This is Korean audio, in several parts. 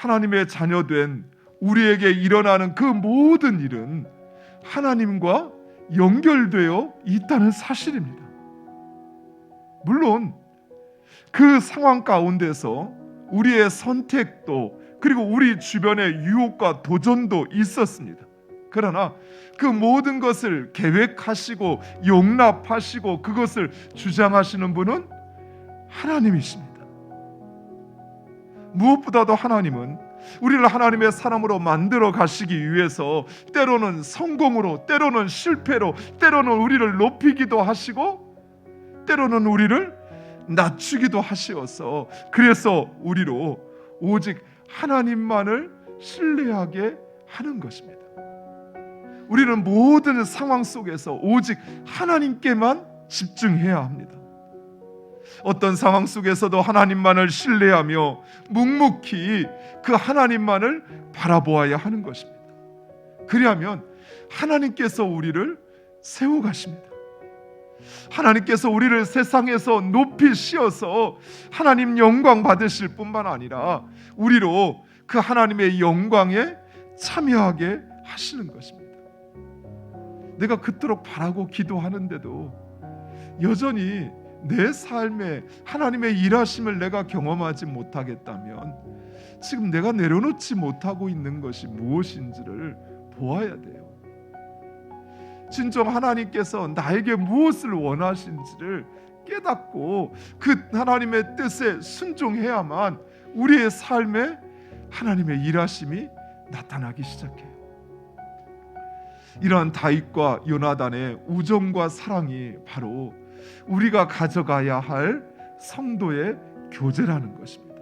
하나님의 자녀된 우리에게 일어나는 그 모든 일은 하나님과 연결되어 있다는 사실입니다. 물론 그 상황 가운데서 우리의 선택도 그리고 우리 주변의 유혹과 도전도 있었습니다. 그러나 그 모든 것을 계획하시고 용납하시고 그것을 주장하시는 분은 하나님이십니다. 무엇보다도 하나님은 우리를 하나님의 사람으로 만들어 가시기 위해서 때로는 성공으로, 때로는 실패로, 때로는 우리를 높이기도 하시고, 때로는 우리를 낮추기도 하시어서 그래서 우리로 오직 하나님만을 신뢰하게 하는 것입니다. 우리는 모든 상황 속에서 오직 하나님께만 집중해야 합니다. 어떤 상황 속에서도 하나님만을 신뢰하며 묵묵히 그 하나님만을 바라보아야 하는 것입니다. 그리하면 하나님께서 우리를 세워 가십니다. 하나님께서 우리를 세상에서 높이 씌어서 하나님 영광 받으실 뿐만 아니라 우리로 그 하나님의 영광에 참여하게 하시는 것입니다. 내가 그토록 바라고 기도하는데도 여전히 내 삶에 하나님의 일하심을 내가 경험하지 못하겠다면 지금 내가 내려놓지 못하고 있는 것이 무엇인지를 보아야 돼요. 진정 하나님께서 나에게 무엇을 원하신지를 깨닫고 그 하나님의 뜻에 순종해야만 우리의 삶에 하나님의 일하심이 나타나기 시작해요. 이러한 다윗과 요나단의 우정과 사랑이 바로 우리가 가져가야 할 성도의 교제라는 것입니다.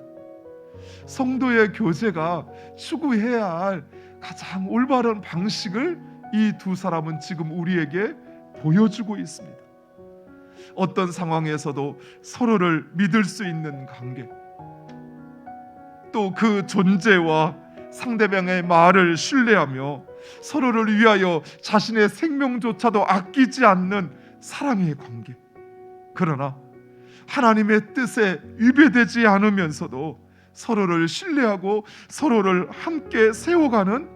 성도의 교제가 추구해야 할 가장 올바른 방식을 이 두 사람은 지금 우리에게 보여주고 있습니다. 어떤 상황에서도 서로를 믿을 수 있는 관계, 또 그 존재와 상대방의 말을 신뢰하며 서로를 위하여 자신의 생명조차도 아끼지 않는 사랑의 관계. 그러나 하나님의 뜻에 위배되지 않으면서도 서로를 신뢰하고 서로를 함께 세워가는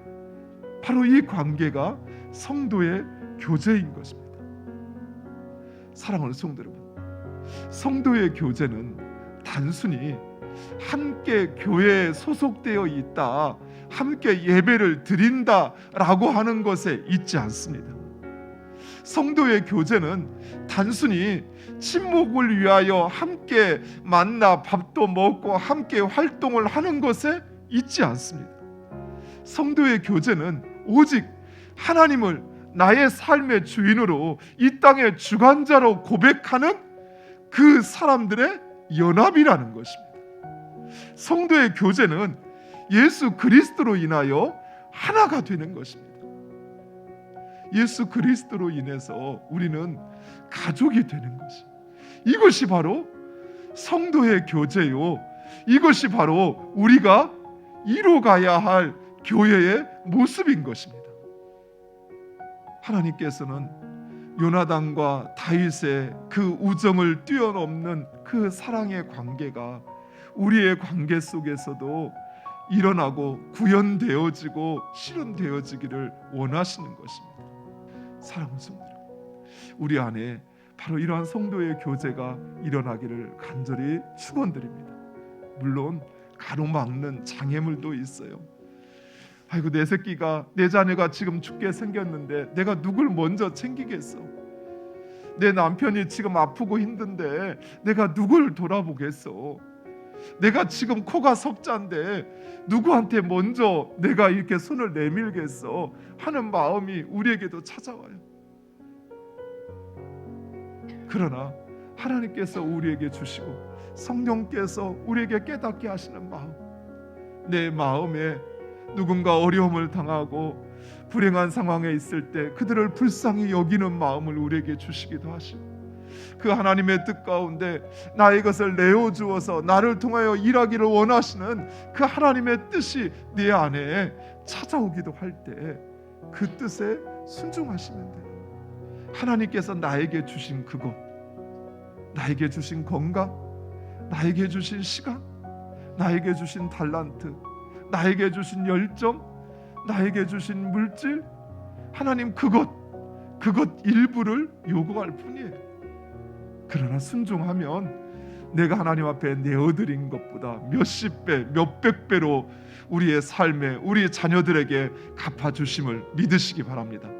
바로 이 관계가 성도의 교제인 것입니다. 사랑하는 성도 여러분, 성도의 교제는 단순히 함께 교회에 소속되어 있다, 함께 예배를 드린다라고 하는 것에 있지 않습니다. 성도의 교제는 단순히 친목을 위하여 함께 만나 밥도 먹고 함께 활동을 하는 것에 있지 않습니다. 성도의 교제는 오직 하나님을 나의 삶의 주인으로 이 땅의 주관자로 고백하는 그 사람들의 연합이라는 것입니다. 성도의 교제는 예수 그리스도로 인하여 하나가 되는 것입니다. 예수 그리스도로 인해서 우리는 가족이 되는 것이. 이것이 바로 성도의 교제요. 이것이 바로 우리가 이루어가야 할 교회의 모습인 것입니다. 하나님께서는 요나단과 다윗의 그 우정을 뛰어넘는 그 사랑의 관계가 우리의 관계 속에서도 일어나고 구현되어지고 실현되어지기를 원하시는 것입니다. 사랑하는 성도 우리 안에 바로 이러한 성도의 교제가 일어나기를 간절히 축원드립니다. 물론 가로막는 장애물도 있어요. 아이고 내 새끼가 내 자녀가 지금 죽게 생겼는데 내가 누굴 먼저 챙기겠어? 내 남편이 지금 아프고 힘든데 내가 누굴 돌아보겠어? 내가 지금 코가 석자인데 누구한테 먼저 내가 이렇게 손을 내밀겠어 하는 마음이 우리에게도 찾아와요. 그러나 하나님께서 우리에게 주시고 성령께서 우리에게 깨닫게 하시는 마음 내 마음에 누군가 어려움을 당하고 불행한 상황에 있을 때 그들을 불쌍히 여기는 마음을 우리에게 주시기도 하시고 그 하나님의 뜻 가운데 나의 것을 내어 주어서 나를 통하여 일하기를 원하시는 그 하나님의 뜻이 네 안에 찾아오기도 할 때 그 뜻에 순종하시면 돼요. 하나님께서 나에게 주신 그것, 나에게 주신 건강, 나에게 주신 시간, 나에게 주신 달란트, 나에게 주신 열정, 나에게 주신 물질, 하나님 그것 그것 일부를 요구할 뿐이에요. 그러나 순종하면 내가 하나님 앞에 내어드린 것보다 몇십 배, 몇백 배로 우리의 삶에 우리 자녀들에게 갚아 주심을 믿으시기 바랍니다.